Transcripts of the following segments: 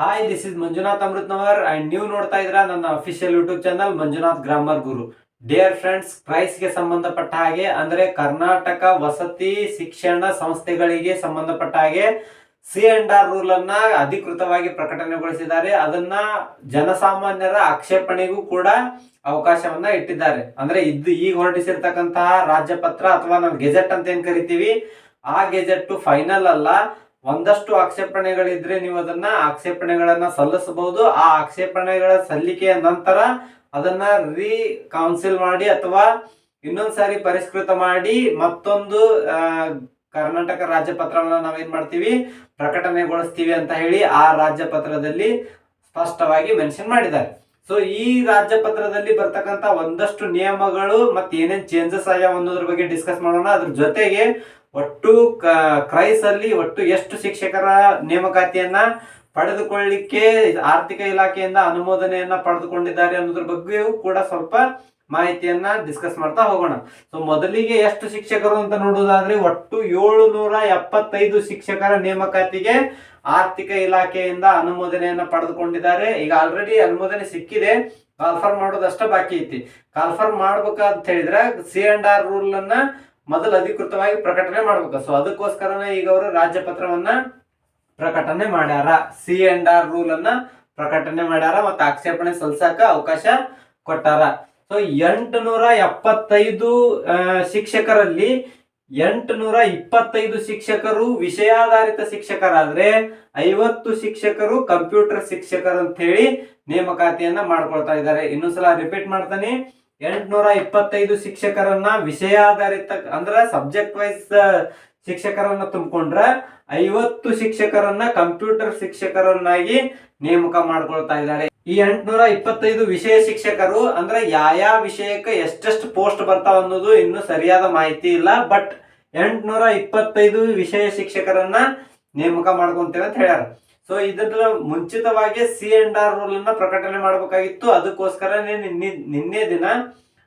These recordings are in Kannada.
Hi this is Manjunath Amritnavar and ನೀವು ನೋಡ್ತಾ ಇದ್ರ ನನ್ನ official YouTube channel Manjunath grammar Guru dear friends ಪ್ರೈಸ್ಗೆ ಸಂಬಂಧಪಟ್ಟ ಹಾಗೆ, ಅಂದ್ರೆ ಕರ್ನಾಟಕ ವಸತಿ ಶಿಕ್ಷಣ ಸಂಸ್ಥೆಗಳಿಗೆ ಸಂಬಂಧಪಟ್ಟ ಹಾಗೆ ಸಿ ಅಂಡ್ ಆರ್ ರೂಲ್ ಅನ್ನ ಅಧಿಕೃತವಾಗಿ ಪ್ರಕಟಣೆಗೊಳಿಸಿದ್ದಾರೆ. ಅದನ್ನ ಜನಸಾಮಾನ್ಯರ ಆಕ್ಷೇಪಣೆಗೂ ಕೂಡ ಅವಕಾಶವನ್ನ ಇಟ್ಟಿದ್ದಾರೆ. ಅಂದ್ರೆ ಇದು ಈಗ ಹೊರಡಿಸಿರ್ತಕ್ಕಂತಹ ರಾಜ್ಯಪತ್ರ ಅಥವಾ ನಾವು ಗೆಜೆಟ್ ಅಂತ ಏನ್ ಕರಿತೀವಿ? ಆ ಗೆಜೆಟ್ ಫೈನಲ್ ಅಲ್ಲ. ಒಂದಷ್ಟು ಆಕ್ಷೇಪಣೆಗಳಿದ್ರೆ ನೀವು ಅದನ್ನ ಆಕ್ಷೇಪಣೆಗಳನ್ನ ಸಲ್ಲಿಸಬಹುದು. ಆ ಆಕ್ಷೇಪಣೆಗಳ ಸಲ್ಲಿಕೆಯ ನಂತರ ಅದನ್ನ ರೀ ಕೌನ್ಸಿಲ್ ಮಾಡಿ ಅಥವಾ ಇನ್ನೊಂದ್ಸಾರಿ ಪರಿಷ್ಕೃತ ಮಾಡಿ ಮತ್ತೊಂದು ಕರ್ನಾಟಕ ರಾಜ್ಯಪತ್ರವನ್ನ ನಾವೇನ್ ಮಾಡ್ತೀವಿ? ಪ್ರಕಟಣೆಗೊಳಿಸ್ತೀವಿ ಅಂತ ಹೇಳಿ ಆ ರಾಜ್ಯಪತ್ರದಲ್ಲಿ ಸ್ಪಷ್ಟವಾಗಿ ಮೆನ್ಷನ್ ಮಾಡಿದ್ದಾರೆ. ಸೊ ಈ ರಾಜ್ಯಪತ್ರದಲ್ಲಿ ಬರ್ತಕ್ಕಂತ ಒಂದಷ್ಟು ನಿಯಮಗಳು ಮತ್ತೆ ಏನೇನ್ ಚೇಂಜಸ್ ಆಗ್ಯಾವ ಅನ್ನೋದ್ರ ಬಗ್ಗೆ ಡಿಸ್ಕಸ್ ಮಾಡೋಣ. ಅದ್ರ ಜೊತೆಗೆ ಒಟ್ಟು ಕ್ರೈಸ್ ಅಲ್ಲಿ ಒಟ್ಟು ಎಷ್ಟು ಶಿಕ್ಷಕರ ನೇಮಕಾತಿಯನ್ನ ಪಡೆದುಕೊಳ್ಳಿಕ್ಕೆ ಆರ್ಥಿಕ ಇಲಾಖೆಯಿಂದ ಅನುಮೋದನೆಯನ್ನ ಪಡೆದುಕೊಂಡಿದ್ದಾರೆ ಅನ್ನೋದ್ರ ಬಗ್ಗೆಯೂ ಕೂಡ ಸ್ವಲ್ಪ ಮಾಹಿತಿಯನ್ನ ಡಿಸ್ಕಸ್ ಮಾಡ್ತಾ ಹೋಗೋಣ. ಸೊ ಮೊದಲಿಗೆ ಎಷ್ಟು ಶಿಕ್ಷಕರು ಅಂತ ನೋಡೋದಾದ್ರೆ ಒಟ್ಟು ಏಳು ನೂರ ಎಪ್ಪತ್ತೈದು ಶಿಕ್ಷಕರ ನೇಮಕಾತಿಗೆ ಆರ್ಥಿಕ ಇಲಾಖೆಯಿಂದ ಅನುಮೋದನೆಯನ್ನ ಪಡೆದುಕೊಂಡಿದ್ದಾರೆ. ಈಗ ಆಲ್ರೆಡಿ ಅನುಮೋದನೆ ಸಿಕ್ಕಿದೆ. ಕಾಲ್ಫರ್ ಮಾಡೋದಷ್ಟ ಬಾಕಿ ಐತಿ. ಕಾಲ್ಫರ್ ಮಾಡ್ಬೇಕಂತ ಹೇಳಿದ್ರೆ ಸಿ ಅಂಡ್ ಆರ್ ರೂಲ್ ಅನ್ನ ಮೊದಲು ಅಧಿಕೃತವಾಗಿ ಪ್ರಕಟಣೆ ಮಾಡ್ಬೇಕು. ಸೊ ಅದಕ್ಕೋಸ್ಕರನೇ ಈಗ ಅವರು ರಾಜ್ಯಪತ್ರವನ್ನ ಪ್ರಕಟಣೆ ಮಾಡ್ಯಾರ. ಸಿ ಅಂಡ್ ಆರ್ ರೂಲ್ ಅನ್ನ ಪ್ರಕಟಣೆ ಮಾಡ್ಯಾರ ಮತ್ತೆ ಆಕ್ಷೇಪಣೆ ಸಲ್ಸಾಕ ಅವಕಾಶ ಕೊಟ್ಟಾರ. ಸೊ ಎಂಟುನೂರ ಎಪ್ಪತ್ತೈದು ಶಿಕ್ಷಕರಲ್ಲಿ ಎಂಟುನೂರ ಇಪ್ಪತ್ತೈದು ಶಿಕ್ಷಕರು ವಿಷಯಾಧಾರಿತ ಶಿಕ್ಷಕರಾದ್ರೆ ಐವತ್ತು ಶಿಕ್ಷಕರು ಕಂಪ್ಯೂಟರ್ ಶಿಕ್ಷಕರು ಅಂತ ಹೇಳಿ ನೇಮಕಾತಿಯನ್ನ ಮಾಡ್ಕೊಳ್ತಾ ಇದ್ದಾರೆ. ಇನ್ನೊಂದ್ಸಲ ರಿಪೀಟ್ ಮಾಡ್ತಾನೆ. ಎಂಟುನೂರ ಇಪ್ಪತ್ತೈದು ಶಿಕ್ಷಕರನ್ನ ವಿಷಯಾಧಾರಿತ, ಅಂದ್ರ ಸಬ್ಜೆಕ್ಟ್ ವೈಸ್ ಶಿಕ್ಷಕರನ್ನ ತುಂಬಿಕೊಂಡ್ರೆ ಐವತ್ತು ಶಿಕ್ಷಕರನ್ನ ಕಂಪ್ಯೂಟರ್ ಶಿಕ್ಷಕರನ್ನಾಗಿ ನೇಮಕ ಮಾಡ್ಕೊಳ್ತಾ ಇದ್ದಾರೆ. ಈ ಎಂಟುನೂರ ಇಪ್ಪತ್ತೈದು ವಿಷಯ ಶಿಕ್ಷಕರು, ಅಂದ್ರೆ ಯಾವ ವಿಷಯಕ್ಕೆ ಎಷ್ಟೆಷ್ಟು ಪೋಸ್ಟ್ ಬರ್ತಾವ ಅನ್ನೋದು ಇನ್ನು ಸರಿಯಾದ ಮಾಹಿತಿ ಇಲ್ಲ ಬಟ್ ಎಂಟುನೂರ ಇಪ್ಪತ್ತೈದು ವಿಷಯ ಶಿಕ್ಷಕರನ್ನ ನೇಮಕ ಮಾಡ್ಕೊಂತೇವೆ ಅಂತ ಹೇಳ್ಯಾರ. ಸೊ ಇದರ ಮುಂಚಿತವಾಗಿ ಸಿ ಅಂಡ್ ಆರ್ ರೂಲ್ ಅನ್ನ ಪ್ರಕಟಣೆ ಮಾಡಬೇಕಾಗಿತ್ತು. ಅದಕ್ಕೋಸ್ಕರ ನಿನ್ನೆ ದಿನ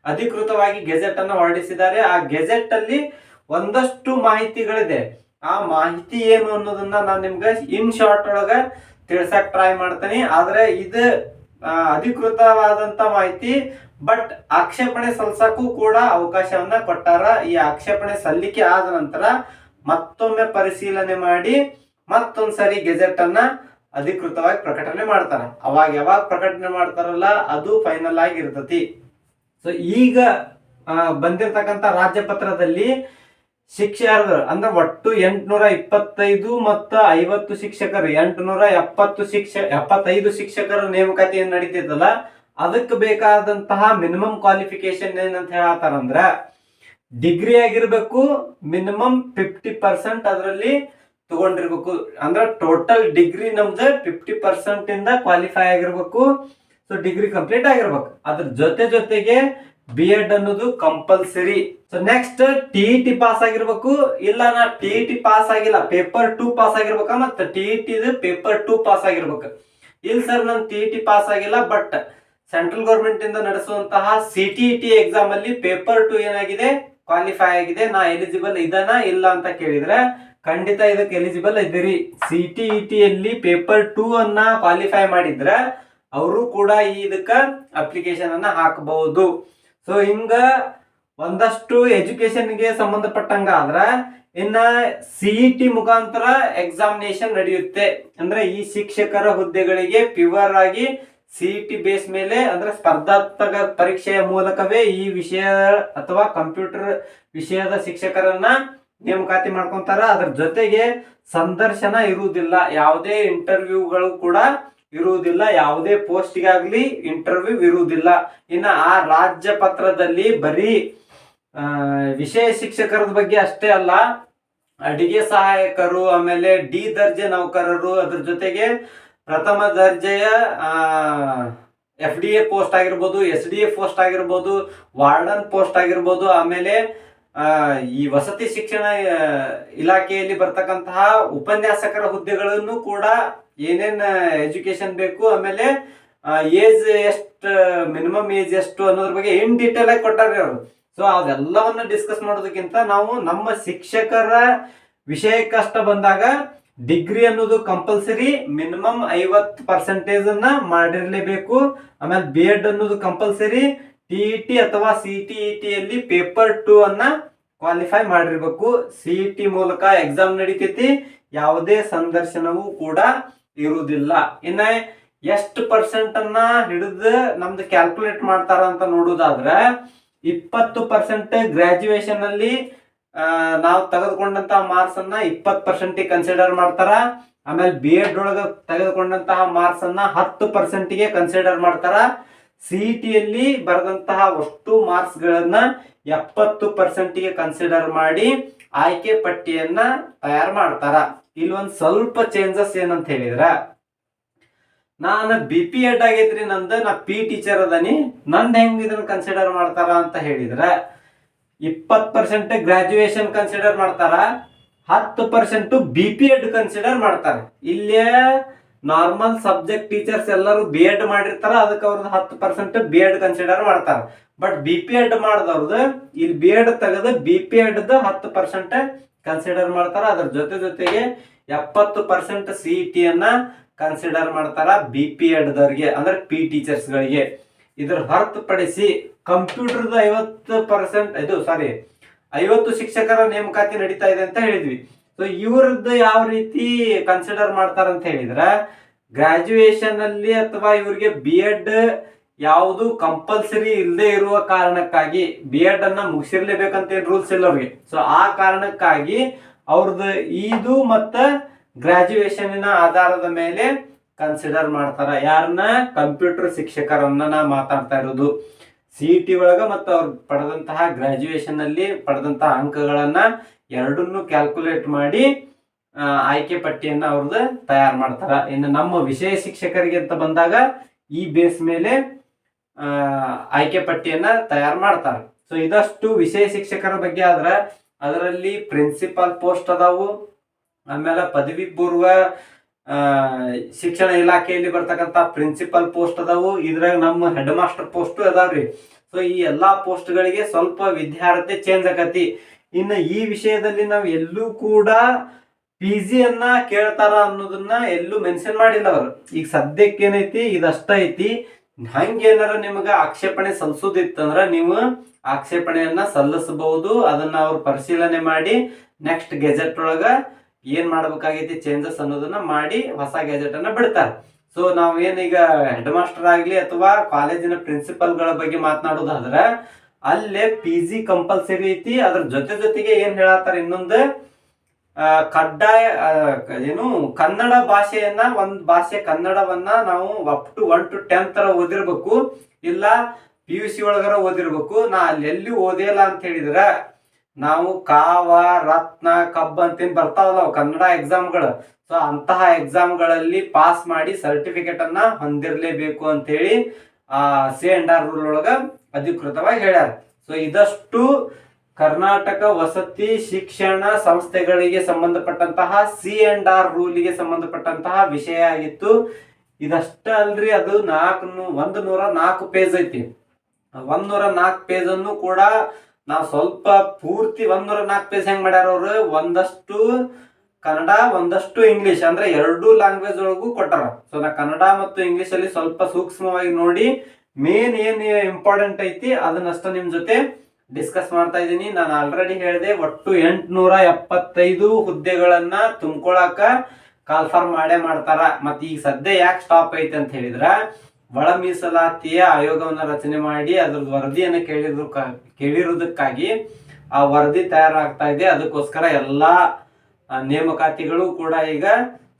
ಅಧಿಕೃತವಾಗಿ ಗೆಜೆಟ್ ಅನ್ನು ಹೊರಡಿಸಿದ್ದಾರೆ. ಆ ಗೆಜೆಟ್ ಅಲ್ಲಿ ಒಂದಷ್ಟು ಮಾಹಿತಿಗಳಿದೆ. ಆ ಮಾಹಿತಿ ಏನು ಅನ್ನೋದನ್ನ ನಾನು ನಿಮ್ಗೆ ಇನ್ ಶಾರ್ಟ್ ಒಳಗ ತಿಳ್ಸಕ್ ಟ್ರೈ ಮಾಡ್ತೀನಿ. ಆದ್ರೆ ಇದು ಅಧಿಕೃತವಾದಂತ ಮಾಹಿತಿ, ಬಟ್ ಆಕ್ಷೇಪಣೆ ಸಲ್ಸಕ್ಕೂ ಕೂಡ ಅವಕಾಶವನ್ನ ಕೊಟ್ಟಾರ. ಈ ಆಕ್ಷೇಪಣೆ ಸಲ್ಲಿಕೆ ಆದ ನಂತರ ಮತ್ತೊಮ್ಮೆ ಪರಿಶೀಲನೆ ಮಾಡಿ. ಮತ್ತೊಂದ್ಸರಿ ಗೆಜೆಟ್ ಅನ್ನ ಅಧಿಕೃತವಾಗಿ ಪ್ರಕಟಣೆ ಮಾಡ್ತಾರೆ ಅವಾಗ ಯಾವಾಗ ಪ್ರಕಟಣೆ ಮಾಡ್ತಾರಲ್ಲ, ಅದು ಫೈನಲ್ ಆಗಿ ಇರ್ತತಿ ಸೊ ಈಗ ಬಂದಿರತಕ್ಕಂತ ರಾಜ್ಯಪತ್ರದಲ್ಲಿ ಶಿಕ್ಷಕರು, ಅಂದ್ರೆ ಒಟ್ಟು ಎಂಟುನೂರ ಇಪ್ಪತ್ತೈದು ಮತ್ತು ಐವತ್ತು ಶಿಕ್ಷಕರು, ಎಂಟುನೂರ ಎಪ್ಪತ್ತು ಶಿಕ್ಷ, ಎಪ್ಪತ್ತೈದು ಶಿಕ್ಷಕರ ನೇಮಕಾತಿ ಏನ್ ನಡೀತಿದ್ದಲ್ಲ ಅದಕ್ಕೆ ಬೇಕಾದಂತಹ ಮಿನಿಮಮ್ ಕ್ವಾಲಿಫಿಕೇಶನ್ ಏನಂತ ಹೇಳತ್ತಾರಂದ್ರ ಡಿಗ್ರಿ ಆಗಿರ್ಬೇಕು ಮಿನಿಮಮ್ ಫಿಫ್ಟಿ ಪರ್ಸೆಂಟ್ ಅದರಲ್ಲಿ ತಗೊಂಡಿರ್ಬೇಕು. ಅಂದ್ರೆ ಟೋಟಲ್ ಡಿಗ್ರಿ ನಮ್ದು ಫಿಫ್ಟಿ ಪರ್ಸೆಂಟ್ ಇಂದ ಕ್ವಾಲಿಫೈ ಆಗಿರ್ಬೇಕು. ಸೊ ಡಿಗ್ರಿ ಕಂಪ್ಲೀಟ್ ಆಗಿರ್ಬೇಕು. ಅದ್ರ ಜೊತೆ ಜೊತೆಗೆ ಬಿ ಎಡ್ ಅನ್ನೋದು compulsory so next T E T pass ಆಗಿರ್ಬೇಕು. ಇಲ್ಲ ನಾ ಟಿ ಇ ಟಿ ಪಾಸ್ ಆಗಿಲ್ಲ. ಪೇಪರ್ ಟೂ ಪಾಸ್ ಆಗಿರ್ಬೇಕ. ಮತ್ತೆ T E T paper two pass ಆಗಿರ್ಬೇಕು. ಇಲ್ಲ ಸರ್ ನಾನು ಟಿ ಇ ಟಿ ಪಾಸ್ ಆಗಿಲ್ಲ ಬಟ್ ಸೆಂಟ್ರಲ್ ಗೌರ್ಮೆಂಟ್ ಇಂದ ನಡೆಸುವಂತಹ ಸಿ ಟಿ ಟಿ ಎಕ್ಸಾಮ್ ಅಲ್ಲಿ ಪೇಪರ್ ಟು ಏನಾಗಿದೆ? ಕ್ವಾಲಿಫೈ ಆಗಿದೆ. ನಾ ಎಲಿಜಿಬಲ್ ಇದನ್ನ ಇಲ್ಲ ಅಂತ ಕೇಳಿದ್ರೆ ಖಂಡಿತ ಇದಕ್ಕೆ ಎಲಿಜಿಬಲ್ ಇದ್ದೀರಿ. ಸಿ ಟಿ ಇ ಟಿ ಅಲ್ಲಿ ಪೇಪರ್ ಟೂ ಅನ್ನ ಕ್ವಾಲಿಫೈ ಮಾಡಿದ್ರೆ ಅವರು ಕೂಡ ಈ ಇದಕ್ಕ ಅಪ್ಲಿಕೇಶನ್ ಅನ್ನ ಹಾಕಬಹುದು. ಸೊ ಹಿಂಗ ಒಂದಷ್ಟು ಎಜುಕೇಶನ್ಗೆ ಸಂಬಂಧಪಟ್ಟಂಗ ಆದ್ರ ಇನ್ನ ಸಿ ಟಿ ಮುಖಾಂತರ ಎಕ್ಸಾಮಿನೇಷನ್ ನಡೆಯುತ್ತೆ. ಅಂದ್ರೆ ಈ ಶಿಕ್ಷಕರ ಹುದ್ದೆಗಳಿಗೆ ಪ್ಯೂರ್ ಆಗಿ ಸಿ ಟಿ ಬೇಸ್ ಮೇಲೆ, ಅಂದ್ರೆ ಸ್ಪರ್ಧಾತ್ಮಕ ಪರೀಕ್ಷೆಯ ಮೂಲಕವೇ ಈ ವಿಷಯ ಅಥವಾ ಕಂಪ್ಯೂಟರ್ ವಿಷಯದ ಶಿಕ್ಷಕರನ್ನ ನೇಮಕಾತಿ ಮಾಡ್ಕೊಂತಾರ. ಅದ್ರ ಜೊತೆಗೆ ಸಂದರ್ಶನ ಇರುವುದಿಲ್ಲ. ಯಾವುದೇ ಇಂಟರ್ವ್ಯೂಗಳು ಕೂಡ ಇರುವುದಿಲ್ಲ. ಯಾವುದೇ ಪೋಸ್ಟ್ಗಾಗ್ಲಿ ಇಂಟರ್ವ್ಯೂ ಇರುವುದಿಲ್ಲ. ಇನ್ನ ಆ ರಾಜ್ಯ ಪತ್ರದಲ್ಲಿ ಬರೀ ವಿಷಯ ಶಿಕ್ಷಕರ ಬಗ್ಗೆ ಅಷ್ಟೇ ಅಲ್ಲ, ಅಡಿಗೆ ಸಹಾಯಕರು, ಆಮೇಲೆ ಡಿ ದರ್ಜೆ ನೌಕರರು, ಅದ್ರ ಜೊತೆಗೆ ಪ್ರಥಮ ದರ್ಜೆಯ ಎಫ್ ಡಿ ಎ ಪೋಸ್ಟ್ ಆಗಿರ್ಬೋದು ಎಸ್ ಡಿ ಎ ಪೋಸ್ಟ್ ಆಗಿರ್ಬೋದು ವಾರ್ಡನ್ ಪೋಸ್ಟ್ ಆಗಿರ್ಬೋದು, ಆಮೇಲೆ ಈ ವಸತಿ ಶಿಕ್ಷಣ ಇಲಾಖೆಯಲ್ಲಿ ಬರ್ತಕ್ಕಂತಹ ಉಪನ್ಯಾಸಕರ ಹುದ್ದೆಗಳನ್ನು ಕೂಡ ಏನೇನ್ ಎಜುಕೇಶನ್ ಬೇಕು, ಆಮೇಲೆ ಏಜ್ ಎಷ್ಟು ಮಿನಿಮಮ್ ಏಜ್ ಎಷ್ಟು ಅನ್ನೋದ್ರ ಬಗ್ಗೆ ಇನ್ ಡೀಟೇಲ್ ಆಗಿ ಕೊಟ್ಟಾರೆ ಅವರು. ಸೊ ಅದೆಲ್ಲವನ್ನ ಡಿಸ್ಕಸ್ ಮಾಡೋದಕ್ಕಿಂತ ನಾವು ನಮ್ಮ ಶಿಕ್ಷಕರ ವಿಷಯಕ್ಕಷ್ಟ ಬಂದಾಗ ಡಿಗ್ರಿ ಅನ್ನೋದು ಕಂಪಲ್ಸರಿ ಮಿನಿಮಮ್ ಐವತ್ತು ಪರ್ಸೆಂಟೇಜ್ ಅನ್ನ ಮಾಡಿರ್ಲೇಬೇಕು. ಆಮೇಲೆ ಬಿ ಎಡ್ ಅನ್ನೋದು ಕಂಪಲ್ಸರಿ ಟಿ ಟಿ ಅಥವಾ ಸಿ ಟಿ ಟಿಯಲ್ಲಿ ಪೇಪರ್ ಟೂ ಅನ್ನ ಕ್ವಾಲಿಫೈ ಮಾಡಿರ್ಬೇಕು. ಸಿ ಟಿ ಮೂಲಕ ಎಕ್ಸಾಮ್ ನಡೀತೈತಿ. ಯಾವುದೇ ಸಂದರ್ಶನವೂ ಕೂಡ ಇರುವುದಿಲ್ಲ. ಇನ್ನ ಎಷ್ಟು ಪರ್ಸೆಂಟ್ ಅನ್ನ ಹಿಡಿದು ನಮ್ದು ಕ್ಯಾಲ್ಕುಲೇಟ್ ಮಾಡ್ತಾರ ಅಂತ ನೋಡುದಾದ್ರೆ ಇಪ್ಪತ್ತು ಪರ್ಸೆಂಟ್ ಗ್ರಾಜುಯೇಷನ್ ಅಲ್ಲಿ ನಾವು ತೆಗೆದುಕೊಂಡಂತಹ ಮಾರ್ಕ್ಸ್ ಅನ್ನ ಇಪ್ಪತ್ತು ಪರ್ಸೆಂಟ್ ಕನ್ಸಿಡರ್ ಮಾಡ್ತಾರ. ಆಮೇಲೆ ಬಿ ಎಡ್ ಒಳಗ ತೆಗೆದುಕೊಂಡಂತಹ ಮಾರ್ಕ್ಸ್ ಅನ್ನ ಹತ್ತು ಪರ್ಸೆಂಟ್ಗೆ ಕನ್ಸಿಡರ್ ಮಾಡ್ತಾರ. ಸಿ ಟಿಯಲ್ಲಿ ಬರೆದಂತಹ ಅಷ್ಟು ಮಾರ್ಕ್ಸ್ ಗಳನ್ನ ಎಪ್ಪತ್ತು ಪರ್ಸೆಂಟ್ಗೆ ಕನ್ಸಿಡರ್ ಮಾಡಿ ಆಯ್ಕೆ ಪಟ್ಟಿಯನ್ನ ತಯಾರು ಮಾಡ್ತಾರ. ಇಲ್ಲಿ ಒಂದ್ ಸ್ವಲ್ಪ ಚೇಂಜಸ್ ಏನಂತ ಹೇಳಿದ್ರ, ನಾನು ಬಿ ಪಿ ಎಡ್ ಆಗೈತ್ರಿ ನಂದು, ನಾ ಪಿ ಟೀಚರ್ ಅದನಿ, ನಂದು ಹೆಂಗ್ ಇದನ್ನ ಕನ್ಸಿಡರ್ ಮಾಡ್ತಾರ ಅಂತ ಹೇಳಿದ್ರ ಇಪ್ಪತ್ ಪರ್ಸೆಂಟ್ ಗ್ರಾಜುಯೇಷನ್ ಕನ್ಸಿಡರ್ ಮಾಡ್ತಾರ, ಹತ್ತು percent B P Ed consider ಮಾಡ್ತಾರೆ. ಇಲ್ಲೇ ನಾರ್ಮಲ್ ಸಬ್ಜೆಕ್ಟ್ ಟೀಚರ್ಸ್ ಎಲ್ಲರೂ ಬಿ ಎಡ್ ಮಾಡಿರ್ತಾರ, ಅದಕ್ಕೆ ಅವ್ರದ್ದು ಹತ್ತು ಪರ್ಸೆಂಟ್ ಬಿ ಎಡ್ ಕನ್ಸಿಡರ್ ಮಾಡ್ತಾರ. ಬಟ್ ಬಿ ಪಿ ಎಡ್ ಮಾಡ್ದವ್ರದ್ದು ಇಲ್ಲಿ ಬಿ ಎಡ್ ತೆಗೆದು ಬಿ ಪಿ ಎಡ್ ಹತ್ತು ಪರ್ಸೆಂಟ್ ಕನ್ಸಿಡರ್ ಮಾಡ್ತಾರ. ಅದ್ರ ಜೊತೆ ಜೊತೆಗೆ ಎಪ್ಪತ್ತು ಪರ್ಸೆಂಟ್ ಸಿ ಟಿ ಅನ್ನ ಕನ್ಸಿಡರ್ ಮಾಡ್ತಾರ ಬಿ ಪಿ ಎಡ್ ದವ್ರಿಗೆ, ಅಂದ್ರೆ ಪಿ ಟೀಚರ್ಸ್ ಗಳಿಗೆ. ಇದ್ರ ಹೊರತುಪಡಿಸಿ ಕಂಪ್ಯೂಟರ್ದ ಐವತ್ತು ಪರ್ಸೆಂಟ್ ಇದು ಸಾರಿ ಐವತ್ತು ಶಿಕ್ಷಕರ ನೇಮಕಾತಿ ನಡೀತಾ ಇದೆ ಅಂತ ಹೇಳಿದ್ವಿ. ಸೊ ಇವ್ರದ್ದು ಯಾವ ರೀತಿ ಕನ್ಸಿಡರ್ ಮಾಡ್ತಾರ ಅಂತ ಹೇಳಿದ್ರ ಗ್ರಾಜುಯೇಷನ್ ಅಲ್ಲಿ ಅಥವಾ ಇವ್ರಿಗೆ ಬಿ ಎಡ್ ಯಾವುದು ಕಂಪಲ್ಸರಿ ಇಲ್ಲದೆ ಇರುವ ಕಾರಣಕ್ಕಾಗಿ ಬಿ ಎಡ್ ಅನ್ನ ಮುಗಿಸಿರ್ಲೇಬೇಕಂತ ರೂಲ್ಸ್ ಇಲ್ಲ ಅವ್ರಿಗೆ. ಸೊ ಆ ಕಾರಣಕ್ಕಾಗಿ ಅವ್ರದ್ದು ಇದು ಮತ್ತ ಗ್ರಾಜುಯೇಷನ್ ಆಧಾರದ ಮೇಲೆ ಕನ್ಸಿಡರ್ ಮಾಡ್ತಾರ. ಯಾರನ್ನ ಕಂಪ್ಯೂಟರ್ ಶಿಕ್ಷಕರನ್ನ ನಾ ಮಾತಾಡ್ತಾ ಇರೋದು. ಸಿ ಟಿ ಒಳಗ ಮತ್ತು ಅವ್ರು ಪಡೆದಂತಹ ಗ್ರಾಜುಯೇಷನ್ ಅಲ್ಲಿ ಪಡೆದಂತಹ ಅಂಕಗಳನ್ನ ಎರಡನ್ನೂ ಕ್ಯಾಲ್ಕುಲೇಟ್ ಮಾಡಿ ಆಯ್ಕೆ ಪಟ್ಟಿಯನ್ನ ಅವ್ರದ್ದು ತಯಾರು ಮಾಡ್ತಾರ. ಇನ್ನು ನಮ್ಮ ವಿಷಯ ಶಿಕ್ಷಕರಿಗೆ ಅಂತ ಬಂದಾಗ ಈ ಬೇಸ್ ಮೇಲೆ ಆಯ್ಕೆ ಪಟ್ಟಿಯನ್ನ ತಯಾರು ಮಾಡ್ತಾರೆ. ಸೊ ಇದಷ್ಟು ವಿಷಯ ಶಿಕ್ಷಕರ ಬಗ್ಗೆ ಆದ್ರ ಅದರಲ್ಲಿ ಪ್ರಿನ್ಸಿಪಾಲ್ ಪೋಸ್ಟ್ ಅದಾವು. ಆಮೇಲೆ ಪದವಿ ಪೂರ್ವ ಶಿಕ್ಷಣ ಇಲಾಖೆಯಲ್ಲಿ ಬರ್ತಕ್ಕಂತ ಪ್ರಿನ್ಸಿಪಲ್ ಪೋಸ್ಟ್ ಅದಾವು. ಇದ್ರಾಗ ನಮ್ಮ ಹೆಡ್ ಮಾಸ್ಟರ್ ಪೋಸ್ಟ್ ಅದಾವ್ರಿ. ಸೊ ಈ ಎಲ್ಲಾ ಪೋಸ್ಟ್ಗಳಿಗೆ ಗಳಿಗೆ ಸ್ವಲ್ಪ ವಿದ್ಯಾರ್ಥಿ ಚೇಂಜ್ ಆಕತಿ. ಇನ್ನು ಈ ವಿಷಯದಲ್ಲಿ ನಾವು ಎಲ್ಲೂ ಕೂಡ ಪಿ ಜಿ ಅನ್ನ ಕೇಳ್ತಾರ ಅನ್ನೋದನ್ನ ಎಲ್ಲೂ ಮೆನ್ಷನ್ ಮಾಡಿಲ್ಲ ಅವರು. ಈಗ ಸದ್ಯಕ್ಕೆ ಏನೈತಿ? ಇದಷ್ಟ ಐತಿ. ಹಂಗೇನಾರ ನಿಮಗ ಆಕ್ಷೇಪಣೆ ಸಲ್ಲಿಸೋದಿತ್ತಂದ್ರ ನೀವು ಆಕ್ಷೇಪಣೆಯನ್ನ ಸಲ್ಲಿಸಬಹುದು. ಅದನ್ನ ಅವ್ರು ಪರಿಶೀಲನೆ ಮಾಡಿ ನೆಕ್ಸ್ಟ್ ಗೆಜೆಟ್ ಒಳಗ ಏನ್ ಮಾಡ್ಬೇಕಾಗೈತಿ ಚೇಂಜಸ್ ಅನ್ನೋದನ್ನ ಮಾಡಿ ಹೊಸ ಗೆಜೆಟ್ ಅನ್ನ ಬಿಡ್ತಾರೆ. ಸೊ ನಾವೇನೀಗ ಹೆಡ್ ಮಾಸ್ಟರ್ ಆಗ್ಲಿ ಅಥವಾ ಕಾಲೇಜಿನ ಪ್ರಿನ್ಸಿಪಲ್ಗಳ ಬಗ್ಗೆ ಮಾತನಾಡೋದಾದ್ರ ಅಲ್ಲೇ ಪಿ ಜಿ ಕಂಪಲ್ಸರಿ ಐತಿ. ಅದ್ರ ಜೊತೆ ಜೊತೆಗೆ ಏನ್ ಹೇಳತ್ತಾರ ಇನ್ನೊಂದು ಕಡ್ಡಾಯ ಏನು, ಕನ್ನಡ ಭಾಷೆಯನ್ನ, ಒಂದ್ ಭಾಷೆ ಕನ್ನಡವನ್ನ ನಾವು up to one to tenth ತರ ಓದಿರ್ಬೇಕು. ಇಲ್ಲ ಪಿ ಯು ಸಿ ಒಳಗರ ಓದಿರ್ಬೇಕು. ನಾ ಅಲ್ಲಿ ಎಲ್ಲಿ ಓದಿಲ್ಲ ಅಂತ ಹೇಳಿದ್ರ, ನಾವು ಕಾವ, ರತ್ನ, ಕಬ್ಬ ಅಂತೇನ್ ಬರ್ತಾವಲ್ಲ ಕನ್ನಡ ಎಕ್ಸಾಮ್ಗಳು ಸೊ ಅಂತಹ ಎಕ್ಸಾಮ್ಗಳಲ್ಲಿ ಪಾಸ್ ಮಾಡಿ ಸರ್ಟಿಫಿಕೇಟ್ ಅನ್ನ ಹೊಂದಿರ್ಲೇಬೇಕು ಅಂತ ಹೇಳಿ, ಆ ಸಿ ಅಂಡ್ ಆರ್ ರೂಲ್ ಒಳಗ ಅಧಿಕೃತವಾಗಿ ಹೇಳ್ಯಾರ. ಸೊ ಇದಷ್ಟು ಕರ್ನಾಟಕ ವಸತಿ ಶಿಕ್ಷಣ ಸಂಸ್ಥೆಗಳಿಗೆ ಸಂಬಂಧಪಟ್ಟಂತಹ ಸಿ ಅಂಡ್ ಆರ್ ರೂಲ್ಗೆ ಸಂಬಂಧಪಟ್ಟಂತಹ ವಿಷಯ ಆಗಿತ್ತು. ಇದಷ್ಟ ಅಲ್ರಿ, ಅದು ನಾಲ್ಕು ಒಂದು ನೂರ ನಾಲ್ಕು ಪೇಜ್ ಐತಿ. ಒಂದ್ ನೂರ ನಾಲ್ಕು ಪೇಜ್ ಕೂಡ ನಾವು ಸ್ವಲ್ಪ ಪೂರ್ತಿ ಒಂದ್ ನೂರ ನಾಲ್ಕು ಪೇಜ್ ಹೆಂಗ್ ಮಾಡ್ಯಾರ ಅವರು? ಒಂದಷ್ಟು ಕನ್ನಡ, ಒಂದಷ್ಟು ಇಂಗ್ಲಿಷ್ ಅಂದ್ರೆ ಎರಡು ಲ್ಯಾಂಗ್ವೇಜ್ ಒಳಗೂ ಕೊಟ್ಟಾರ. ಸೊ ನಾ ಕನ್ನಡ ಮತ್ತು ಇಂಗ್ಲಿಷ್ ಅಲ್ಲಿ ಸ್ವಲ್ಪ ಸೂಕ್ಷ್ಮವಾಗಿ ನೋಡಿ ಮೇನ್ ಏನ್ ಇಂಪಾರ್ಟೆಂಟ್ ಐತಿ, ಅದನ್ನಷ್ಟ ನಿಮ್ ಜೊತೆ ಡಿಸ್ಕಸ್ ಮಾಡ್ತಾ ಇದ್ದೀನಿ. ನಾನು ಆಲ್ರೆಡಿ ಹೇಳಿದೆ, ಒಟ್ಟು ಎಂಟುನೂರ ಎಪ್ಪತ್ತೈದು ಹುದ್ದೆಗಳನ್ನ ತುಂಬ್ಕೊಳಕ ಕಾಲ್ಫಾರ್ಮ್ ಮಾಡೇ ಮಾಡ್ತಾರ. ಮತ್ ಈಗ ಸದ್ಯ ಯಾಕೆ ಸ್ಟಾಪ್ ಐತೆ ಅಂತ ಹೇಳಿದ್ರ, ಒಳ ಮೀಸಲಾತಿಯ ಆಯೋಗವನ್ನ ರಚನೆ ಮಾಡಿ ಅದ್ರ ವರದಿಯನ್ನು ಕೇಳಿದ್ರು ಕೇಳಿರೋದಕ್ಕಾಗಿ ಆ ವರದಿ ತಯಾರಾಗ್ತಾ ಇದೆ. ಅದಕ್ಕೋಸ್ಕರ ಎಲ್ಲಾ ನೇಮಕಾತಿಗಳು ಕೂಡ ಈಗ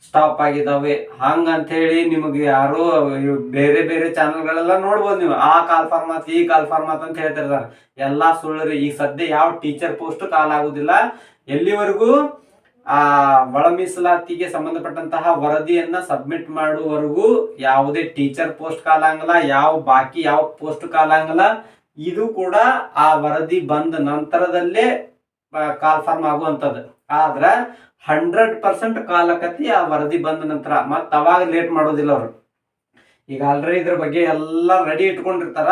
ಸ್ಟಾಪ್ ಅಂತ ಹೇಳಿ ನಿಮಗೆ ಯಾರು ಬೇರೆ ಬೇರೆ ಚಾನೆಲ್ಗಳೆಲ್ಲ ನೋಡ್ಬೋದು ನೀವು. ಆ ಕಾಲ್ ಫಾರ್ಮಾತ್ ಈ ಕಾಲ್ ಫಾರ್ಮಾತ್ ಅಂತ ಹೇಳ್ತಿರ್ತಾರೆ. ಎಲ್ಲಾ ಸುಳ್ಳು ರೀ ಈಗ ಸದ್ಯ ಯಾವ ಟೀಚರ್ ಪೋಸ್ಟ್ ಕಾಲ್ ಆಗುದಿಲ್ಲ. ಎಲ್ಲಿವರೆಗೂ ಆ ಒಳ ಮೀಸಲಾತಿಗೆ ಸಂಬಂಧಪಟ್ಟಂತಹ ವರದಿಯನ್ನ ಸಬ್ಮಿಟ್ ಮಾಡುವವರೆಗೂ ಯಾವುದೇ ಟೀಚರ್ ಪೋಸ್ಟ್ ಕಾಲ್ ಆಗಲ್ಲ, ಯಾವ ಬಾಕಿ ಯಾವ ಪೋಸ್ಟ್ ಕಾಲ್ ಆಗಲ್ಲ. ಇದು ಕೂಡ ಆ ವರದಿ ಬಂದ ನಂತರದಲ್ಲೇ ಕಾಲ್ ಫಾರ್ಮ್ ಆಗುವಂತದ್ದು ಆದ್ರ ಹಂಡ್ರೆಡ್ ಪರ್ಸೆಂಟ್ ಕಾಲಕತಿ ಆ ವರದಿ ಬಂದ ನಂತರ ಮತ್ತೆ ಅವಾಗ ಲೇಟ್ ಮಾಡೋದಿಲ್ಲ ಅವರು. ಈಗ ಆಲ್ರೆಡಿ ಇದ್ರ ಬಗ್ಗೆ ಎಲ್ಲ ರೆಡಿ ಇಟ್ಕೊಂಡಿರ್ತಾರ,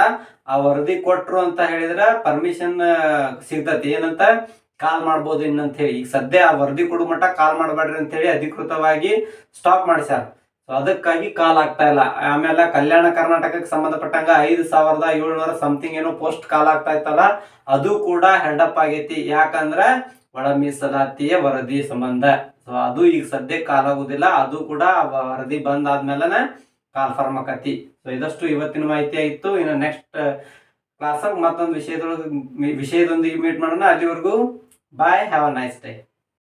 ಆ ವರದಿ ಕೊಟ್ರು ಅಂತ ಹೇಳಿದ್ರೆ ಪರ್ಮಿಷನ್ ಸಿಗ್ತತಿ. ಏನಂತ? ಕಾಲ್ ಮಾಡ್ಬೋದು ಇನ್ನಂತ ಹೇಳಿ. ಈಗ ಸದ್ಯ ಆ ವರದಿ ಕೊಡು ಮಟ್ಟ ಕಾಲ್ ಮಾಡಬೇಡ್ರಿ ಅಂತ ಹೇಳಿ ಅಧಿಕೃತವಾಗಿ ಸ್ಟಾಪ್ ಮಾಡಿಸ್ಯಾರ ಸೊ ಅದಕ್ಕಾಗಿ ಕಾಲ್ ಆಗ್ತಾ ಇಲ್ಲ. ಆಮೇಲೆ ಕಲ್ಯಾಣ ಕರ್ನಾಟಕಕ್ಕೆ ಸಂಬಂಧಪಟ್ಟಂಗ ಐದು ಸಾವಿರದ ಏಳ್ನೂರ ಸಮಥಿಂಗ್ ಏನೋ ಪೋಸ್ಟ್ ಕಾಲ್ ಆಗ್ತಾ ಇತ್ತಲ್ಲ, ಅದು ಕೂಡ ಹೆಲ್ಡಪ್ ಆಗೈತಿ. ಯಾಕಂದ್ರ ಒಳ ಮೀಸಲಾತಿಯ ವರದಿ ಸಂಬಂಧ. ಸೊ ಅದು ಈಗ ಸದ್ಯಕ್ಕೆ ಕಾಲ ಆಗುದಿಲ್ಲ. ಅದು ಕೂಡ ವರದಿ ಬಂದ್ ಆದ್ಮೇಲೆ ಕಾಲ್ ಫಾರ್ಮ್ ಆಕತಿ. ಸೊ ಇದಷ್ಟು ಇವತ್ತಿನ ಮಾಹಿತಿ ಆಯ್ತು. ಇನ್ನು ನೆಕ್ಸ್ಟ್ ಕ್ಲಾಸಾಗ ಮತ್ತೊಂದು ವಿಷಯದೊಳಗೆ ವಿಷಯದೊಂದಿಗೆ ಮೀಟ್ ಮಾಡೋಣ. ಅಲ್ಲಿವರೆಗೂ bye have a nice day